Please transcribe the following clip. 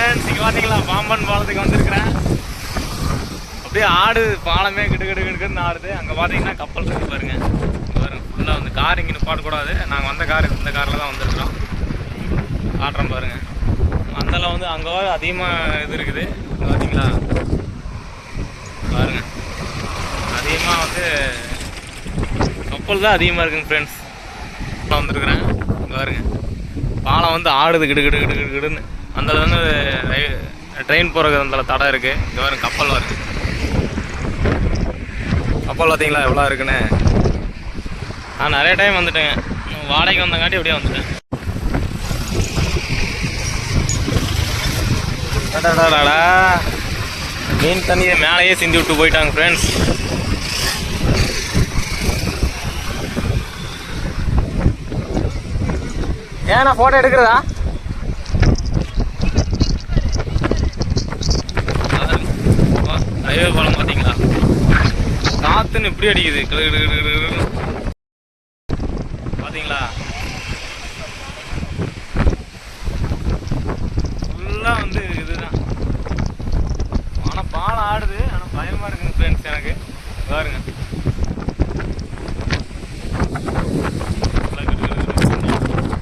Friends இங்கே பார்த்தீங்களா பாம்பன் பாலத்துக்கு வந்திருக்கிறேன். அப்படியே ஆடு பாலமே கிடு கிடு கிடுன்னு ஆடுது. அங்கே பார்த்தீங்கன்னா கப்பல் இருக்கு பாருங்க. பாருங்க ஃபுல்லாக வந்து கார் இங்கே நிப்பாடக்கூடாது நாங்கள் வந்த கார் இந்த காரில் தான் வந்திருக்கிறோம். ஆடுறோம் பாருங்க. அந்தளவு வந்து அங்கே அதிகமாக இது இருக்குது. இங்கே பார்த்தீங்களா பாருங்க. அதிகமாக வந்து கப்பல் தான் அதிகமாக இருக்குங்க ஃப்ரெண்ட்ஸ் வந்திருக்கிறேன். பாருங்க. பாலம் வந்து ஆடுது கிடு கிடு கிடு கிடு கிடுன்னு. அந்த வந்து ட்ரெயின் போகிறது அந்த தடம் இருக்குது இங்கே பாருங்க கப்பல் வருது கப்பல் பார்த்தீங்களா? எவ்வளோ இருக்குன்னு? நான் நிறைய டைம் வந்துட்டேங்க. வாடகைக்கு வந்தங்காட்டி அப்படியே வந்துட்டேன். அடடடடா. மீன் தண்ணியை மேலேயே சிந்தி விட்டு போயிட்டாங்க ஃப்ரெண்ட்ஸ் ஏன்னா ஃபோட்டோ எடுக்கிறதா? ஹைவே பாலம் பார்த்தீங்களா? காத்துன்னு இப்படி அடிக்குது. பார்த்தீங்களா? ஃபுல்லாக வந்து இதுதான். ஆனால் பாலம் ஆடுது. ஆனால் பயமாக இருக்குங்க ஃப்ரெண்ட்ஸ் எனக்கு. பாருங்க.